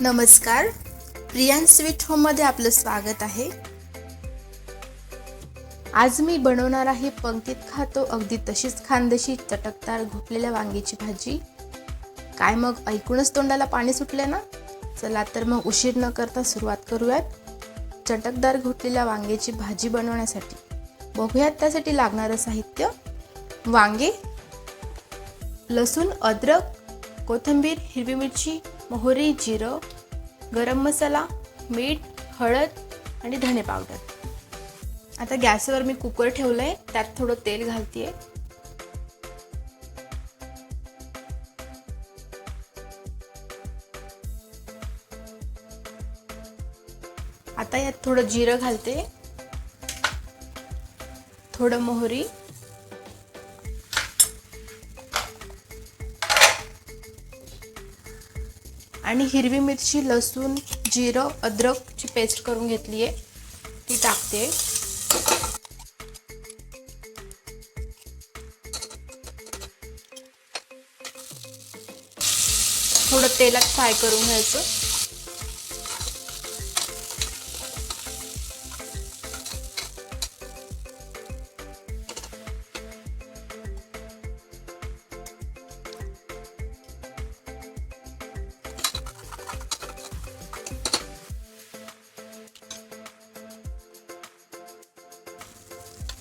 नमस्कार. प्रियान स्वीट होममध्ये आपलं स्वागत आहे. आज मी बनवणार आहे पंक्तीत खातो अगदी तशीच खानदेशी चटकदार घोटलेल्या वांग्याची भाजी. काय मग ऐकूनच तोंडाला पाणी सुटले ना? चला तर मग उशीर न करता सुरुवात करूयात. चटकदार घोटलेल्या वांग्याची भाजी बनवण्यासाठी. बघूयात त्यासाठी लागणारं साहित्य. वांगे लसूण अद्रक कोथिंबीर हिरवी मिरची मोहरी जिरं गरम मसाला मीठ हळद आणि धणे पावडर. आता गॅसवर मी कुकर ठेवलं आहे त्यात थोडं तेल घालते आता यात थोडं जिरं घालते. थोडं मोहरी. आणि हिरवी मिरची लसूण जिरं अद्रकची पेस्ट करून घेतली आहे. ती टाकते. थोडं तेलात फ्राय करून घ्यायचं.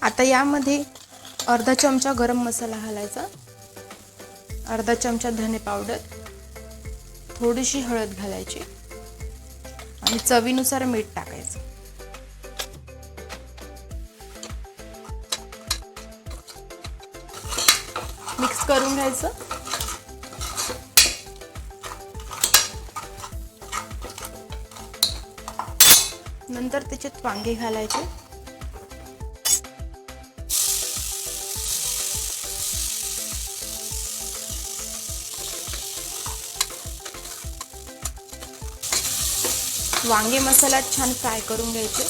आता यामध्ये अर्धा चमचा गरम मसाला घालायचा. अर्धा चमचा धने पावडर. थोडीशी हळद घालायची. आणि चवीनुसार मीठ टाकायचं. मिक्स करून घ्यायचं. नंतर त्याच्यात वांगे घालायचे. वांगे मसाला छान फ्राय करून घ्यायचे.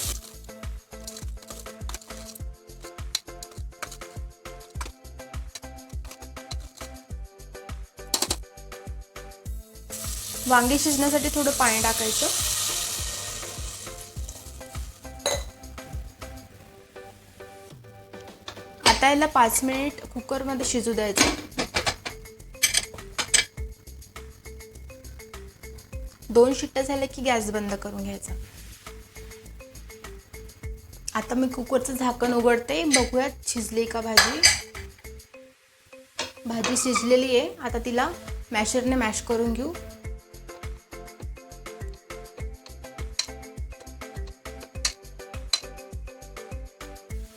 वांगे शिजण्यासाठी थोडं पाणी टाकायचं. आता याला पाच मिनिट कुकरमध्ये शिजू द्यायचं. दोन शिट्ट्या झाल्या की गॅस बंद करून घ्यायचा. आता मी कुकरचं झाकण उघडते. बघूयात शिजली का भाजी. भाजी शिजलेली आहे. आता तिला मॅशरने मॅश करून घेऊ.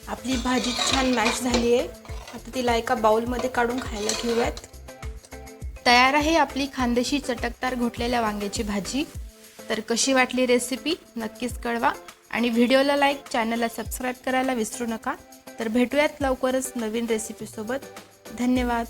आपली भाजी छान मॅश झाली आहे. आता तिला एका बाउलमध्ये काढून खायला घेऊयात. तयार आहे आपली खानदेशी चटकदार घोटलेल्या वांग्याची भाजी. तर कशी वाटली रेसिपी नक्कीच कळवा. आणि व्हिडिओला लाईक चॅनलला सबस्क्राईब करायला विसरू नका. तर भेटूयात लवकरच नवीन रेसिपीसोबत धन्यवाद.